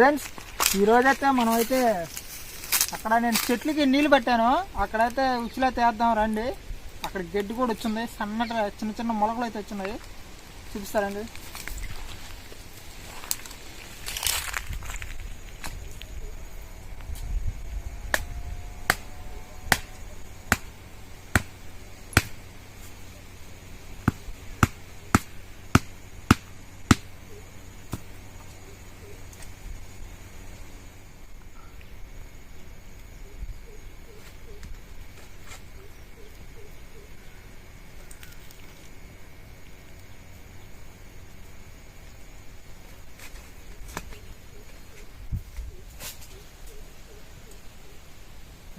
Friends ఈరోజైతే మనమైతే అక్కడ నేను చెట్లకి నీళ్ళు పెట్టాను. అక్కడైతే ఉచ్చులో తేద్దాం రండి. అక్కడ గడ్డి కూడా వచ్చింది. సన్నటి చిన్న చిన్న మొలకలు అయితే వచ్చినాయి. చూపిస్తారండి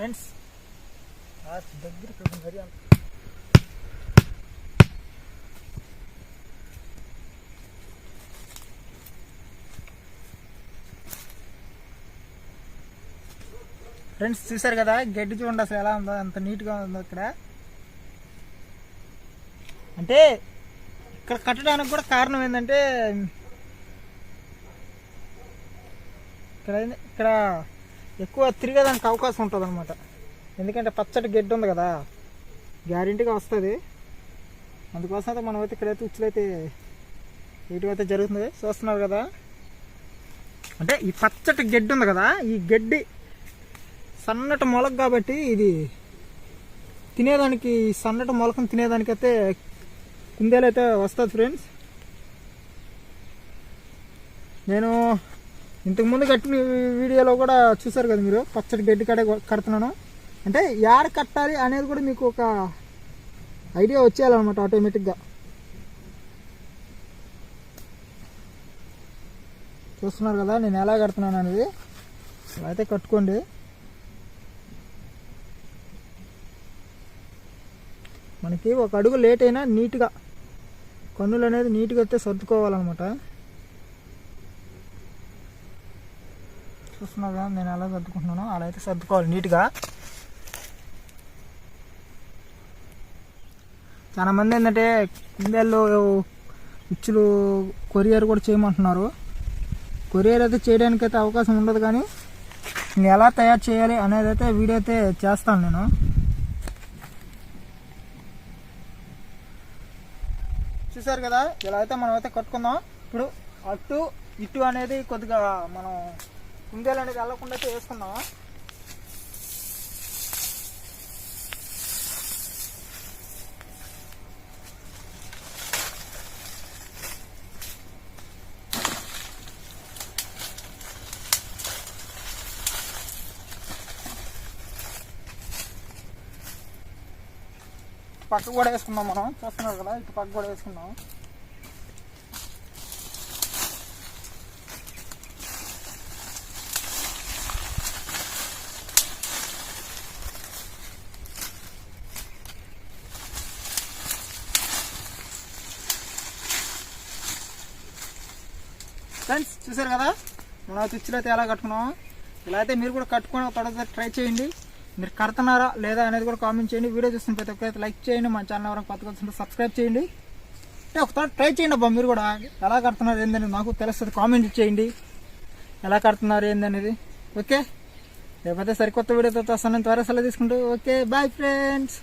ఫ్రెండ్స్ దగ్గర మరి ఫ్రెండ్స్ చూసారు కదా గడ్డి చూడండి అసలు ఎలా ఉందో అంత నీట్గా ఉందో ఇక్కడ. అంటే ఇక్కడ కట్టడానికి కూడా కారణం ఏంటంటే ఇక్కడ ఇక్కడ ఎక్కువ తిరిగేదానికి అవకాశం ఉంటుంది అనమాట ఎందుకంటే పచ్చటి గడ్డి ఉంది కదా గ్యారెంటీగా వస్తుంది. అందుకోసం అయితే మనం అయితే ఇక్కడైతే ఉచ్చులైతే అయితే జరుగుతుంది. చూస్తున్నారు కదా? అంటే ఈ పచ్చటి గడ్డి ఉంది కదా ఈ గడ్డి సన్నటి మొలక కాబట్టి ఇది తినేదానికి సన్నటి మొలకను తినేదానికైతే కుందేలు అయితే వస్తుంది ఫ్రెండ్స్ నేను ఇంతకుముందు కట్టిన వీడియోలో కూడా చూసారు కదా మీరు? పచ్చడి గడ్డి కడే కడుతున్నాను. అంటే యాడ కట్టాలి అనేది కూడా మీకు ఒక ఐడియా వచ్చేయాలన్నమాట ఆటోమేటిక్గా. చూస్తున్నారు కదా నేను ఎలా కడుతున్నాను అనేది. అలా అయితే కట్టుకోండి. మనకి ఒక అడుగు లేట్ అయినా నీట్గా కన్నులు అనేది నీట్గా అయితే సర్దుకోవాలన్నమాట. చూస్తున్నారు కదా నేను ఎలా సర్దుకుంటున్నాను అలా అయితే సర్దుకోవాలి నీట్గా. చాలామంది ఏంటంటే కుందేళ్ళు ఇచ్చులు కొరియర్ కూడా చేయమంటున్నారు. కొరియర్ అయితే చేయడానికి అయితే అవకాశం ఉండదు కానీ నేను ఎలా తయారు చేయాలి అనేది అయితే వీడియో అయితే చేస్తాను నేను. చూసారు కదా ఇలా అయితే మనం అయితే కట్టుకుందాం. ఇప్పుడు అటు ఇటు అనేది కొద్దిగా మనం ఇందేలాంటి అనేది వెళ్ళకుండా అయితే వేసుకుందాం పక్క కూడా వేసుకుందాం మనం. చూస్తున్నారు కదా ఇటు పక్క కూడా వేసుకుందాం. ఫ్రెండ్స్ చూసారు కదా? మనం చుచ్చులు అయితే ఎలా కట్టుకున్నాం ఇలా అయితే మీరు కూడా కట్టుకుని ఒక తర్వాత ట్రై చేయండి. మీరు కడుతున్నారా లేదా అనేది కూడా కామెంట్ చేయండి. వీడియో చూస్తున్న ప్రతి ఒక్కరైతే లైక్ చేయండి. మన ఛానల్ ఎవరైనా కొత్తగా వస్తుంటే సబ్స్క్రైబ్ చేయండి. అంటే ఒకసారి ట్రై చేయండి అబ్బా మీరు కూడా. ఎలా కడుతున్నారు ఏందనేది నాకు తెలుస్తుంది. కామెంట్ చేయండి. ఎలా కడుతున్నారు ఏందనేది. ఓకే లేకపోతే సరికొత్త వీడియోతో వస్తాను త్వరగా సెలవు తీసుకుంటూ. Okay bye friends